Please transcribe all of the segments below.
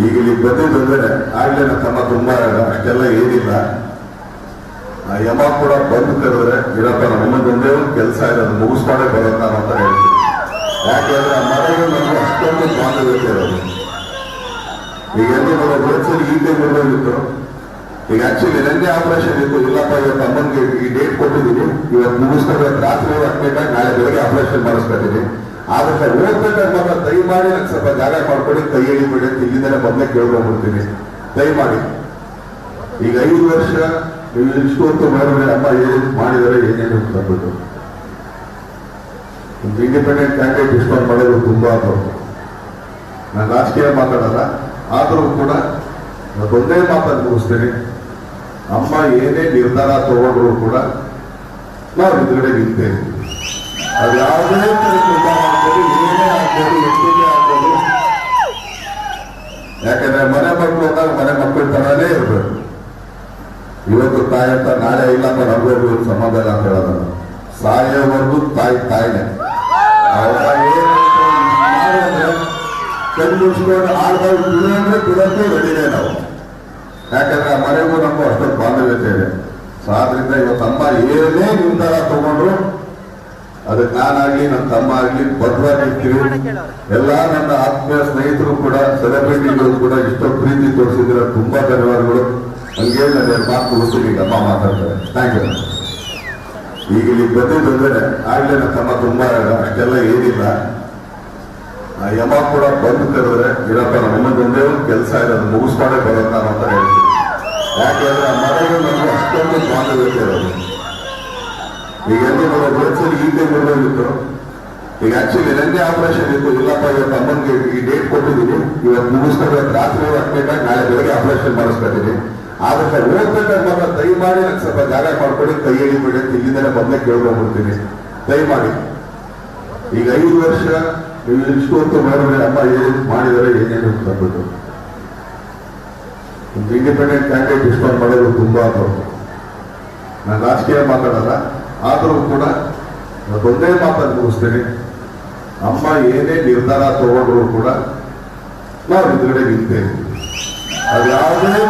ಈಗ ಇಲ್ಲಿ ಬಂದಿದ್ದಂದ್ರೆ ಆಗ್ಲೇ ತಮ್ಮ ತುಂಬಾ ಅಷ್ಟೆಲ್ಲ ಏನಿಲ್ಲ. ಆ ಯಮ ಕೂಡ ಬಂದು ಕರೆದ್ರೆ, ಇರಪ್ಪ ನಮ್ಮದೊಂದೇ ಒಂದು ಕೆಲಸ ಇದೆ ಅದು ಮುಗಿಸ್ಕೊಂಡೇ ಬರೋದು ನಾನು ಅಂತ ಹೇಳ್ತೀನಿ ಯಾಕೆಂದ್ರೆ ಆ ಮನೆಗೆ ನಮ್ಗೆ ಅಷ್ಟೊಂದು ಬಾಂಧವ್ಯತೆ ಇರೋದು. ಈಗ ಎಲ್ಲಿ ಬರೋ ಬಸ್ಸಲ್ಲಿ ಈ ಟೈಮ್ ಬರಬೇಕಿತ್ತು ಈಗ ಆಕ್ಚುಲಿ ನಂಗೆ ಆಪರೇಷನ್ ಇತ್ತು. ಇಲ್ಲಪ್ಪ, ಇವತ್ತು ಅಮ್ಮನಿಗೆ ಈ ಡೇಟ್ ಕೊಟ್ಟಿದ್ದೀನಿ. ಇವತ್ತು ಮುಗಿಸ್ಕೊಬೇಕು ರಾತ್ರಿ ಹತ್ತನೇಟಾಗಿ ನಾಳೆ ಬೆಳಗ್ಗೆ ಆಪರೇಷನ್ ಮಾಡಿಸ್ಕೊತೀನಿ. ಆದ್ರೆ ಓದ್ಬೇಕಾದ್ರೆ ಮಾತ್ರ ದಯಮಾಡಿ ನಂಗೆ ಸ್ವಲ್ಪ ಜಾಗ ಮಾಡ್ಕೊಡಿ ಕೈ ಎಳಿಬೇಡಿ ಅಂತ ಇಲ್ಲಿಂದಲೇ ಮೊದಲೇ ಕೇಳ್ಕೊಂಡ್ಬಿಡ್ತೀನಿ. ದಯಮಾಡಿ. ಈಗ ಐದು ವರ್ಷ ನೀವು ಇಷ್ಟು ಹೊತ್ತು ಮಾಡಿದ್ರೆ ಅಮ್ಮ ಏನು ಮಾಡಿದರೆ ಏನೇನು ಬಂದ್ಬಿಟ್ಟು. ಒಂದು ಇಂಡಿಪೆಂಡೆಂಟ್ ಕ್ಯಾಂಡಿಡೇಟ್ ಇಷ್ಟೊಂದು ಮಾಡೋದು ತುಂಬಾ ತಪ್ಪು ನಾನು ರಾಜಕೀಯ ಮಾತಾಡಲ್ಲ, ಆದರೂ ಕೂಡ ಒಂದೇ ಮಾತನ್ನು ಮುಗಿಸ್ತೀನಿ. ಅಮ್ಮ ಏನೇ ನಿರ್ಧಾರ ತಗೊಂಡ್ರು ಕೂಡ ನಾವು ಎದುರುಗಡೆ ನಿಲ್ತೇವೆ ಅದು ಯಾವುದೇ ನಿರ್ಧಾರ ಆಗ್ಬೋದು, ಏನೇ ಆಗ್ಬೋದು ಎಷ್ಟೇ ಯಾಕಂದ್ರೆ ಮನೆ ಮಕ್ಕಳು ಅಂದಾಗ ಮನೆ ಮಕ್ಕಳ ತರನೇ ಇರಬೇಕು. ಇವತ್ತು ತಾಯಿ ಅಂತ ನಾಳೆ ಇಲ್ಲ ಅಂತ ನಮಗೂ ಸಮಾಧಾನ ಅಂತ ಹೇಳೋದಲ್ಲ ಸಾಯೋವರೆಗೂ ತಾಯಿ ತಾಯಿನೇ. ಕಣ್ಣು ಮುಚ್ಕೊಂಡು ಆಳ್ದಾಗ ಬಿಡೋದ್ರೆ ಬಿಡೋಕೆ ರೆಡಿನೇ ನಾವು. ಯಾಕಂದ್ರೆ ಆ ಮನೆಗೂ ನಮಗೂ ಅಷ್ಟೊಂದು ಬಾಂಧವ್ಯತೆ ಇದೆ. ಸೊ ಇವತ್ತು ಅಮ್ಮ ಏನೇ ನಿರ್ಧಾರ ತಗೊಂಡ್ರು ಅದಕ್ಕೆ ನಾನಾಗ್ಲಿ, ನನ್ನ ತಮ್ಮ ಆಗ್ಲಿ ಬದ್ಧವಾಗಿರ್ತೀವಿ ಎಲ್ಲ ನನ್ನ ಆತ್ಮೀಯ ಸ್ನೇಹಿತರು ಕೂಡ ಸೆಲೆಬ್ರಿಟಿಗಳು ಕೂಡ ಇಷ್ಟೋ ಪ್ರೀತಿ ತೋರಿಸಿದ್ರೆ ತುಂಬಾ ಧನ್ಯವಾದಗಳು. ಹಂಗೆ ನಾನು ಮಾತು ಮುಗಿಸ್ತೀನಿ ಈಗ ಅಮ್ಮ ಮಾತಾಡ್ತಾರೆ. ಥ್ಯಾಂಕ್ ಯು ಈಗ ಇಲ್ಲಿ ಬಂದಿದ್ದಂದ್ರೆ ಆಗ್ಲೇ ನನ್ನ ತಮ್ಮ ತುಂಬಾ ಅಷ್ಟೆಲ್ಲ ಏನಿಲ್ಲ. ಯಮ ಕೂಡ ಬಂದು ಕರೆದ್ರೆ, ಇರಪ್ಪ ನಮ್ಮದೊಂದೇ ಒಂದು ಕೆಲಸ ಇದೆ, ಅದು ಮುಗಿಸ್ಕೊಂಡೇ ಬರೋದು ನಾನು ಅಂತ ಹೇಳ್ತೀನಿ ಯಾಕೆಂದ್ರೆ ಮನೆಗೆ ನಮ್ಗೆ ಅಷ್ಟೊಂದು ಬಾಂಧವ್ಯತೆ ಇರೋದು. ಈಗ ಈಗ ಆಕ್ಚುಲಿ ನಂದೇ ಆಪರೇಷನ್ ಇತ್ತು. ಇಲ್ಲಪ್ಪ, ಇವತ್ತು ಅಮ್ಮನಿಗೆ ಈ ಡೇಟ್ ಕೊಟ್ಟಿದ್ದೀನಿ. ಇವತ್ತು ಮುಗಿಸ್ಕೊಬೇಕು ರಾತ್ರಿ ಹತ್ತನೇಟಾಗಿ ನಾಳೆ ಬೆಳಗ್ಗೆ ಆಪರೇಷನ್ ಮಾಡಿಸ್ಕೊತೀನಿ ಆದ್ರೆ ಸರ್ ಹೋಗ್ಬೇಕಾದ್ರೆ ಮಾತ್ರ ದಯಮಾಡಿ ನಂಗೆ ಸ್ವಲ್ಪ ಜಾಗ ಮಾಡ್ಕೊಡಿ ಕೈ ಎಳಿಬೇಡಿ ಅಂತ ಇಲ್ಲಿಂದಲೇ ಮೊದಲೇ ಕೇಳ್ಕೊಂಡ್ಬಿಡ್ತೀನಿ. ದಯಮಾಡಿ. ಈಗ ಐದು ವರ್ಷ ನೀವು ಇಷ್ಟು ಹೊತ್ತು ಮಾಡಿದ್ರೆ ಅಮ್ಮ ಏನು ಮಾಡಿದರೆ ಏನೇನು ಅಂದ್ಬಿಟ್ಟು ಒಂದು ಇಂಡಿಪೆಂಡೆಂಟ್ ಕ್ಯಾಂಡಿಡೇಟ್ ಇಷ್ಟೊಂದು ಮಾಡೋದು ತುಂಬಾ ನಾನು ರಾಜಕೀಯ ಮಾತಾಡಲ್ಲ. ಆದರೂ ಕೂಡ ಒಂದೇ ಮಾತನ್ನು ಮುಗಿಸ್ತೇನೆ. ಅಮ್ಮ ಏನೇ ನಿರ್ಧಾರ ತಗೊಂಡ್ರು ಕೂಡ ನಾವು ಎದುರುಗಡೆ ನಿಂತೇವೆ ಅದು ಯಾವುದೇ ಏನೇ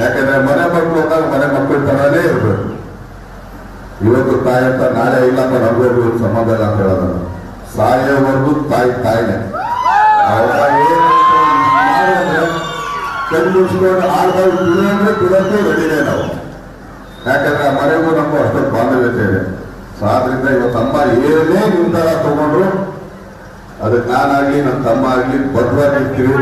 ಯಾಕಂದ್ರೆ ಮನೆ ಮಕ್ಕಳು ಅಂದಾಗ ಮನೆ ಮಕ್ಕಳ ತರನೇ ಇರಬೇಕು. ಇವತ್ತು ತಾಯಿ ಅಂತ ನಾಳೆ ಅಂತ ನಮಗೂ ಸಮಾಧಾನ ಅಂತ ಹೇಳೋದಲ್ಲ. ಸಾಯೋವರೆಗೂ ತಾಯಿ ತಾಯಿನೇ. ಕಣ್ಣು ಆಡ್ತಾ ಇದ್ದೀವಿ ಅಂದ್ರೆ ಬಿಡೋಕೆ ರೆಡಿನೇ ನಾವು. ಯಾಕಂದ್ರೆ ಆ ಮನೆಗೂ ನಮಗೂ ಅಷ್ಟೊಂದು ಬಾಂಧವ್ಯತೆ ಇದೆ ಸೊ ಆದ್ರಿಂದ ಇವತ್ತು ತಮ್ಮ ಏನೇ ನಿರ್ಧಾರ ತಗೊಂಡ್ರು, ಅದಕ್ಕೆ ನಾನಾಗ್ಲಿ ನನ್ನ ತಮ್ಮ ಆಗ್ಲಿ ಬದ್ಧವಾಗಿರ್ತೀವಿ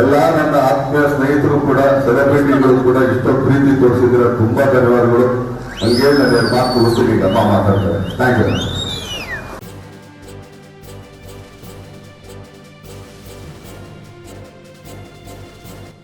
ಎಲ್ಲ ನನ್ನ ಆತ್ಮೀಯ ಸ್ನೇಹಿತರು ಕೂಡ ಸೆಲೆಬ್ರಿಟಿಗಳು ಕೂಡ ಇಷ್ಟೋ ಪ್ರೀತಿ ತೋರಿಸಿದ್ರೆ ತುಂಬಾ ಧನ್ಯವಾದಗಳು. ಹಂಗೆ ನನ್ನ ಮಾತು ಉಳಿಸಿ ಅಮ್ಮ ಮಾತಾಡ್ತಾರೆ. Thank you